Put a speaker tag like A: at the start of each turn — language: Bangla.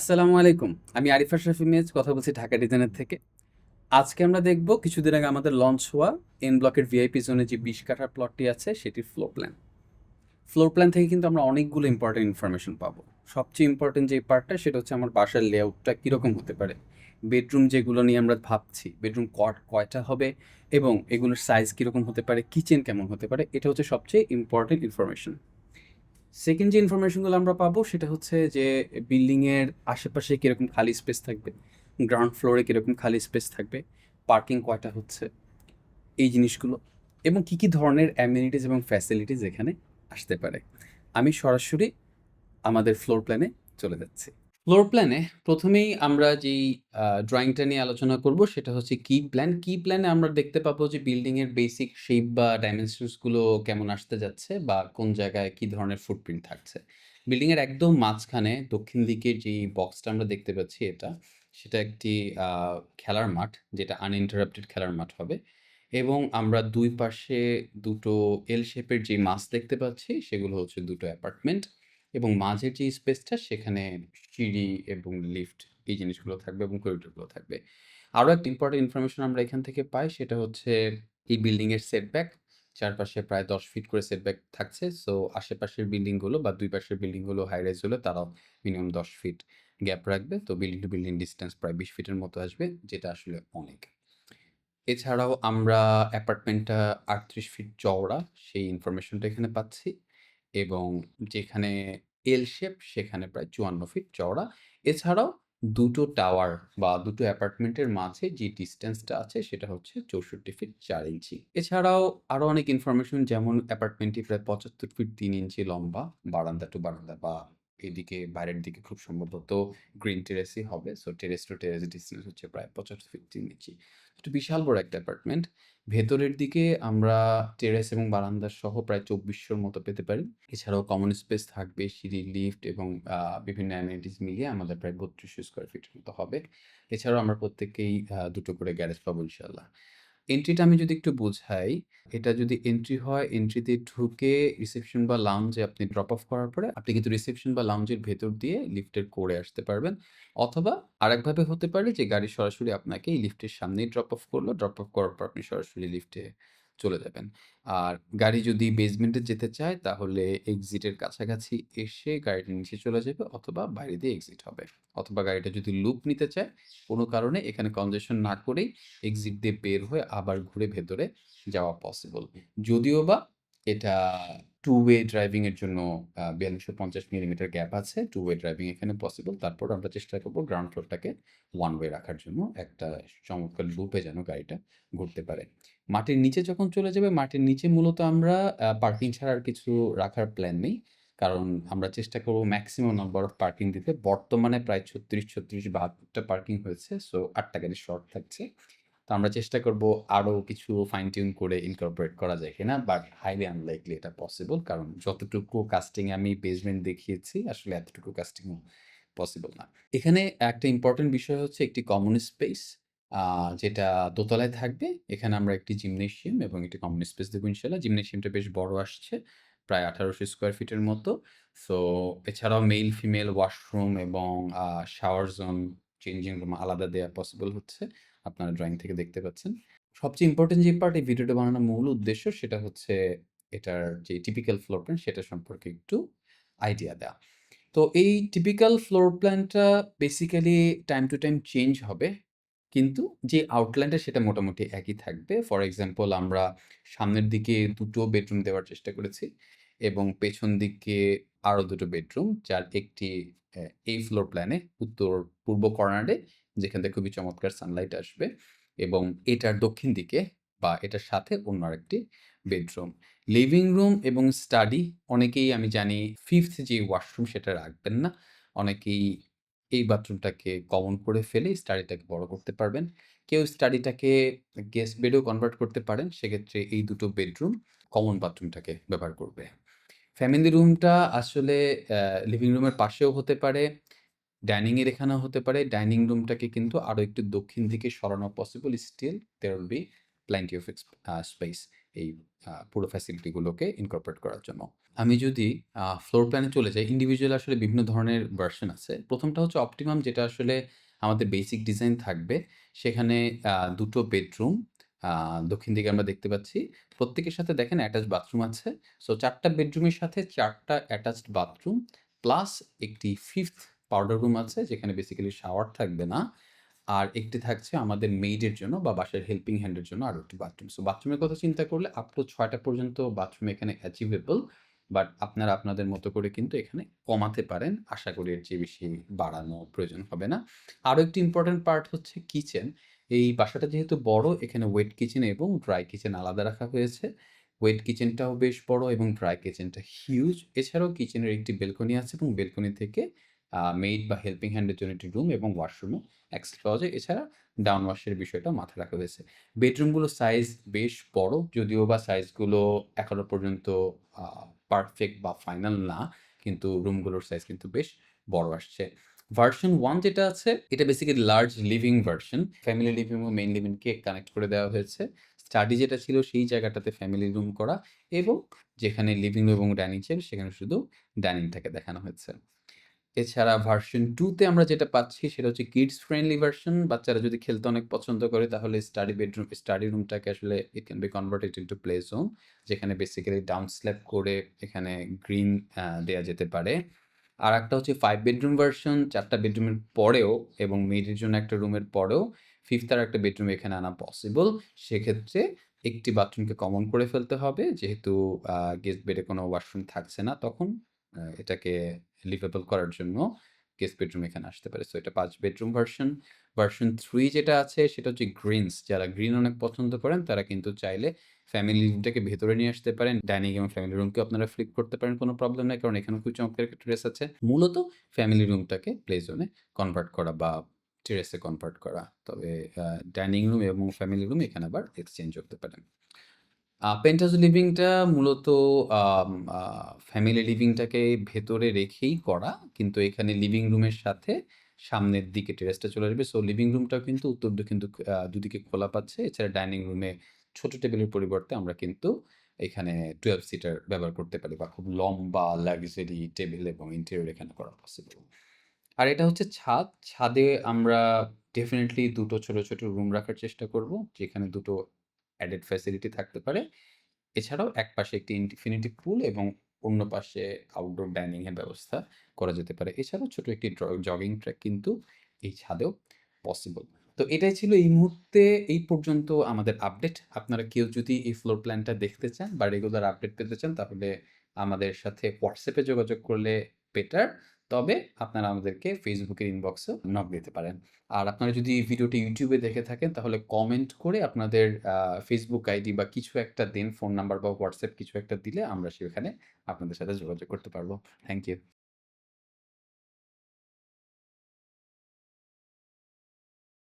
A: আসসালামু আলাইকুম। আমি আরিফা শফি মেজ কথা বলছি ঢাকা ডিজাইনের থেকে। আজকে আমরা দেখব কিছুদিন আগে আমাদের লঞ্চ হওয়া এন ব্লকের ভিআইপি জোনে যে বিশ কাঠার প্লটটি আছে, সেটির ফ্লোর প্ল্যান ফ্লোর প্ল্যান থেকে কিন্তু আমরা অনেকগুলো ইম্পর্টেন্ট ইনফরমেশন পাবো। সবচেয়ে ইম্পর্টেন্ট যে পার্টটা সেটা হচ্ছে আমার বাসার লেআউটটা কীরকম হতে পারে। বেডরুম যেগুলো নিয়ে আমরা ভাবছি বেডরুম কট কয়টা হবে এবং এগুলোর সাইজ কীরকম হতে পারে কিচেন কেমন হতে পারে, এটা হচ্ছে সবচেয়ে ইম্পর্টেন্ট ইনফরমেশন সেকেন্ড যে ইনফরমেশনগুলো আমরা পাবো, সেটা হচ্ছে যে বিল্ডিংয়ের আশেপাশে কীরকম খালি স্পেস থাকবে গ্রাউন্ড ফ্লোরে কীরকম খালি স্পেস থাকবে পার্কিং কয়টা হচ্ছে, এই জিনিসগুলো এবং কী কী ধরনের অ্যামিনিটিস এবং ফ্যাসিলিটিস এখানে আসতে পারে। আমি সরাসরি আমাদের ফ্লোর প্ল্যানে চলে যাচ্ছি। ফ্লোর প্ল্যানে প্রথমেই আমরা যেই ড্রয়িংটা নিয়ে আলোচনা করব সেটা হচ্ছে কি প্ল্যান কি প্ল্যানে আমরা দেখতে পাবো যে বিল্ডিংয়ের বেসিক শেপ বা ডাইমেনশনসগুলো কেমন আসতে যাচ্ছে বা কোন জায়গায় কি ধরনের ফুটপ্রিন্ট থাকছে। বিল্ডিংয়ের একদম মাঝখানে দক্ষিণ দিকে যে বক্সটা আমরা দেখতে পাচ্ছি এটা, সেটা একটি খেলার মাঠ, যেটা আনইন্টারাপ্টেড খেলার মাঠ হবে। এবং আমরা দুই পাশে দুটো এল শেপের যে মাছ দেখতে পাচ্ছি সেগুলো হচ্ছে দুটো অ্যাপার্টমেন্ট এবং মাঝের যে স্পেসটা, সেখানে সিঁড়ি এবং লিফট এই জিনিসগুলো থাকবে এবং করিডোরগুলো থাকবে। আরও একটা ইম্পর্টেন্ট ইনফরমেশন আমরা এখান থেকে পাই, সেটা হচ্ছে এই বিল্ডিংয়ের সেটব্যাক চারপাশে প্রায় দশ ফিট করে সেটব্যাক থাকছে। সো আশেপাশের বিল্ডিংগুলো বা দুই পাশের বিল্ডিংগুলো হাই রাইজ হলে তারাও মিনিমাম দশ ফিট গ্যাপ রাখবে। তো বিল্ডিং টু বিল্ডিং ডিস্টেন্স প্রায় বিশ ফিটের মতো আসবে, যেটা আসলে অনেক। এছাড়াও আমরা অ্যাপার্টমেন্টটা আটত্রিশ ফিট চওড়া, সেই ইনফরমেশনটা এখানে পাচ্ছি। এবং যেখানে এল শেপ সেখানে প্রায় চুয়ান্ন ফিট চওড়া। এছাড়াও দুটো টাওয়ার বা দুটো অ্যাপার্টমেন্টের মাঝে যে ডিস্টেন্সটা আছে সেটা হচ্ছে চৌষট্টি ফিট চার ইঞ্চি। এছাড়াও আরও অনেক ইনফরমেশন যেমন অ্যাপার্টমেন্টটি প্রায় পঁচাত্তর ফিট তিন ইঞ্চি লম্বা, বারান্দা টু বারান্দা বা এদিকে বাইরের দিকে খুব সম্ভবত গ্রিন টেরেসই হবে। So terrace to terrace distance হচ্ছে প্রায় পঁচাত্তর ফিট তিন ইঞ্চি এটা বিশাল বড় একটা অ্যাপার্টমেন্ট ভেতরের দিকে আমরা টেরেস এবং বারান্দা সহ প্রায় চব্বিশশোর মতো পেতে পারি। এছাড়াও কমন স্পেস থাকবে, সিঁড়ি লিফট এবং বিভিন্ন অ্যামিনিটিস মিলিয়ে আমাদের প্রায় বত্রিশশো স্কোয়ার ফিটের মতো হবে। এছাড়াও আমরা প্রত্যেকেই দুটো করে গ্যারেজ পাবো ইনশাল্লাহ এন্ট্রিটা আমি যদি একটু বোঝাই, এটা যদি এন্ট্রি হয় এন্ট্রিতে ঢুকে রিসেপশন বা লাউঞ্জে আপনি ড্রপ অফ করার পরে, আপনি কিন্তু রিসেপশন বা লাউঞ্জের ভেতর দিয়ে লিফটের করে আসতে পারবেন। অথবা আরেকভাবে হতে পারে যে, গাড়ি সরাসরি আপনাকে এই লিফটের সামনেই ড্রপ অফ করল ড্রপ অফ করার পর আপনি সরাসরি লিফটে চলে যাবেন। আর গাড়ি যদি বেসমেন্টে যেতে চায়, তাহলে এক্সিটের কাছাকাছি এসে গাড়িটা নিচে চলে যাবে অথবা বাইরে দিয়ে এক্সিট হবে। অথবা গাড়িটা যদি লুপ নিতে চায়, কোনো কারণে এখানে কনজেশন না করেই এক্সিট দিয়ে বের হয়ে আবার ঘুরে ভেতরে যাওয়া পসিবল যদিও বা এটা টু ওয়ে ড্রাইভিং এর জন্য বিয়াল্লিশশো পঞ্চাশ মিলিমিটার গ্যাপ আছে। টু ওয়ে ড্রাইভিং এখানে পসিবল তারপর আমরা চেষ্টা করব গ্রাউন্ড ফ্লোরটাকে ওয়ান ওয়ে রাখার জন্য একটা চমৎকার লুপে যেন গাড়িটা ঘুরতে পারে। মাটির নিচে যখন চলে যাবে, মাটির নিচে মূলত আমরা পার্কিং ছাড়া আর কিছু রাখার প্ল্যান নেই। কারণ আমরা চেষ্টা করব ম্যাক্সিমাম নাম্বার অফ পার্কিং দিতে। বর্তমানে প্রায় ছত্রিশ ছত্রিশ বাহাত্তরটা পার্কিং হয়েছে সো আটটা গাড়ি শর্ট থাকছে। তো আমরা চেষ্টা করব আরও কিছু ফাইন টিউন করে ইনকর্পোরেট করা যায় কিনা বাট হাইলি আনলাইকলি এটা পসিবল কারণ যতটুকু কাস্টিং আমি বেসমেন্ট দেখিয়েছি, আসলে এতটুকু কাস্টিং পসিবল না। এখানে একটা ইম্পর্টেন্ট বিষয় হচ্ছে একটি কমন স্পেস যেটা দোতলায় থাকবে। এখানে আমরা একটি জিমনেশিয়াম এবং একটি কমন স্পেস দেবো ইনশাল্লাহ। জিমনেশিয়ামটা বেশ বড় আসছে, প্রায় আঠারোশো স্কোয়ার ফিটের মতো। সো, এছাড়াও মেল ফিমেল, ওয়াশরুম এবং শাওয়ার জোন, চেঞ্জিং রুম আলাদা দেওয়া পসিবল হচ্ছে। আপনারা ড্রয়িং থেকে দেখতে পাচ্ছেন। সবচেয়ে ইম্পর্টেন্ট যে পার্ট এই ভিডিওটা বানানোর মূল উদ্দেশ্য সেটা হচ্ছে এটার যে টিপিক্যাল ফ্লোর প্ল্যান সেটা সম্পর্কে একটু আইডিয়া দেওয়া তো এই টিপিক্যাল ফ্লোর প্ল্যানটা basically time to time change হবে। কিন্তু যে আউটলাইনটা সেটা মোটামুটি একই থাকবে। ফর এক্সাম্পল আমরা সামনের দিকে দুটো বেডরুম দেওয়ার চেষ্টা করেছি এবং পেছন দিকে আরও দুটো বেডরুম যার একটি এই ফ্লোর প্ল্যানে উত্তর পূর্ব কর্নারে যেখান থেকে খুবই চমৎকার সানলাইট আসবে এবং এটার দক্ষিণ দিকে বা এটার সাথে অন্য আরেকটি বেডরুম লিভিং রুম এবং স্টাডি অনেকেই আমি জানি ফিফথ যে ওয়াশরুম সেটা রাখবেন না। অনেকেই এই বাথরুমটাকে কমন করে ফেলে স্টাডিটাকে বড় করতে পারবেন। কেউ স্টাডিটাকে গেস্ট বেডেও কনভার্ট করতে পারেন, সেক্ষেত্রে এই দুটো বেডরুম কমন বাথরুমটাকে ব্যবহার করবে। ফ্যামিলি রুমটা আসলে লিভিং রুমের পাশেও হতে পারে ডাইনিংয়ের এখানেও হতে পারে। ডাইনিং রুমটাকে কিন্তু আরও একটু দক্ষিণ দিকে সরানো possible still there will be plenty of space এই পুরো ফ্যাসিলিটিগুলোকে ইনকর্পোরেট করার জন্য আমি যদি ফ্লোর প্ল্যানে চলে যাই, ইন্ডিভিজুয়াল আসলে বিভিন্ন ধরনের ভার্সন আছে। প্রথমটা হচ্ছে অপটিমাম যেটা আসলে আমাদের বেসিক ডিজাইন থাকবে। সেখানে দুটো বেডরুম দক্ষিণ দিকে আমরা দেখতে পাচ্ছি। প্রত্যেকের সাথে দেখেন অ্যাটাচড বাথরুম আছে। সো চারটা বেডরুমের সাথে চারটা অ্যাটাচড বাথরুম প্লাস একটি ফিফথ পাউডার রুম আছে যেখানে বেসিক্যালি শাওয়ার থাকবে না। আর একটি থাকছে আমাদের মেইডের জন্য বা বাসার হেল্পিং হ্যান্ডের জন্য আরও একটি বাথরুম। সো বাথরুমের কথা চিন্তা করলে আপ টু ৬ টা পর্যন্ত বাথরুম এখানে অ্যাচিভেবল। বাট আপনারা আপনাদের মতো করে কিন্তু এখানে কমাতে পারেন। আশা করি এর চেয়ে বেশি বাড়ানো প্রয়োজন হবে না। আরও একটি ইম্পোর্টেন্ট পার্ট হচ্ছে কিচেন। এই বাসাটা যেহেতু বড়, এখানে ওয়েট কিচেন এবং ড্রাই কিচেন আলাদা রাখা হয়েছে। ওয়েট কিচেনটাও বেশ বড় এবং ড্রাই কিচেনটা হিউজ। এছাড়াও কিচেনের একটি বেলকনি আছে এবং বেলকনি থেকে মেইড বা হেল্পিং হ্যান্ড এর জন্য একটি রুম এবং ওয়াশরুমও অ্যাক্সেস পাওয়া যায়। এছাড়া ডাউন ওয়াশের বিষয়টা মাথায় রাখা হয়েছে। বেডরুমগুলো সাইজ বেশ বড়। যদিও বা সাইজগুলো এখনও পর্যন্ত পারফেক্ট বা ফাইনাল না। কিন্তু রুমগুলোর সাইজ কিন্তু বেশ বড় আসছে। ভার্সন ওয়ান যেটা আছে, এটা basically large living version. Family living এবং মেইন লিভিংকে কানেক্ট করে দেওয়া হয়েছে। স্টাডি যেটা ছিল সেই জায়গাটাতে ফ্যামিলি রুম করা এবং যেখানে লিভিং রুম এবং ডাইনিং চেয়ার সেখানে শুধু ডাইনিংটাকে দেখানো হয়েছে। এছাড়া ভার্সন 2 তে আমরা যেটা পাচ্ছি সেটা হচ্ছে কিডস ফ্রেন্ডলি ভার্সন। বাচ্চারা যদি খেলতে অনেক পছন্দ করে, তাহলে স্টাডি বেডরুম স্টাডি রুমটাকে আসলে it can be converted into play zone. যেখানে বেসিক্যালি ডাউন স্ল্যাপ করে এখানে গ্রিন দেয়া যেতে পারে। আর একটা হচ্ছে ফাইভ বেডরুম ভার্সন ৪ টা বেডরুমের পরেও এবং মেইডের জন্য একটা রুমের পরেও 5th আরেকটা বেডরুম এখানে আনা পসিবল। সেক্ষেত্রে একটি বাথরুমকে কমন করে ফেলতে হবে। যেহেতু গেস্ট বেডে কোনো ওয়াশরুম থাকছে না তখন এটাকে লিভেবল করার জন্য গেস্ট বেডরুম এখানে আসতে পারে। সো এটা পাঁচ বেডরুম ভার্সন। ভার্সন থ্রি যেটা আছে সেটা হচ্ছে গ্রিনস। যারা গ্রিন অনেক পছন্দ করেন তারা কিন্তু চাইলে ফ্যামিলি রুমটাকে ভেতরে নিয়ে আসতে পারেন। ডাইনিং এবং ফ্যামিলি রুমকে আপনারা ফ্লিপ করতে পারেন কোনো প্রবলেম নাই। কারণ এখানে খুব চমৎকার একটা টেরেস আছে। মূলত ফ্যামিলি রুমটাকে প্লে জোনে কনভার্ট করা বা টেরেসে কনভার্ট করা। তবে ডাইনিং রুম এবং ফ্যামিলি রুম এখানে আবার এক্সচেঞ্জ করতে পারেন। আ পেন্টহাউস লিভিংটা মূলত ফ্যামিলি লিভিংটাকে ভেতরে রেখেই করা। কিন্তু এখানে লিভিং রুমের সাথে সামনের দিকে টেরেসটা চলে আসবে। সো লিভিং রুমটাও কিন্তু উত্তর দক্ষিণ দুক আ দুদিকে খোলা পাচ্ছে। এছাড়া ডাইনিং রুমে ছোট টেবিলের পরিবর্তে আমরা কিন্তু এখানে 12 সিটার ব্যবহার করতে পারি বা খুব লম্বা লাক্সারি টেবিল এবং ইন্টেরিয়র এখানে করা পসিবল। আর এটা হচ্ছে ছাদ। ছাদে আমরা ডেফিনিটলি ২ টো ছোট, ছোট রুম রাখার চেষ্টা করব। যেখানে ২ টো অ্যাডেড ফ্যাসিলিটি থাকতে পারে। এছাড়াও একপাশে একটি ইনফিনিটি পুল এবং অন্য পাশে আউটডোর ডাইনিং এর ব্যবস্থা করা যেতে পারে। এছাড়াও ছোট একটি জগিং ট্র্যাক কিন্তু এই ছাদেও পসিবল। তো এটাই ছিল এই মুহূর্তে, এই পর্যন্ত আমাদের আপডেট। আপনারা কেউ যদি এই ফ্লোর প্ল্যানটা দেখতে চান বা রেগুলার আপডেট পেতে চান, তাহলে আমাদের সাথে হোয়াটসঅ্যাপে যোগাযোগ করলে বেটার। তবে আপনারা আমাদেরকে ফেসবুকের ইনবক্সে নক দিতে পারেন। আর আপনারা যদি ভিডিওটি ইউটিউবে দেখে থাকেন, তাহলে কমেন্ট করে আপনাদের ফেসবুক আইডি বা কিছু একটা দিন ফোন নাম্বার বা হোয়াটসঅ্যাপ কিছু একটা দিলে আমরা সেখানে আপনাদের সাথে যোগাযোগ করতে পারব থ্যাংক ইউ।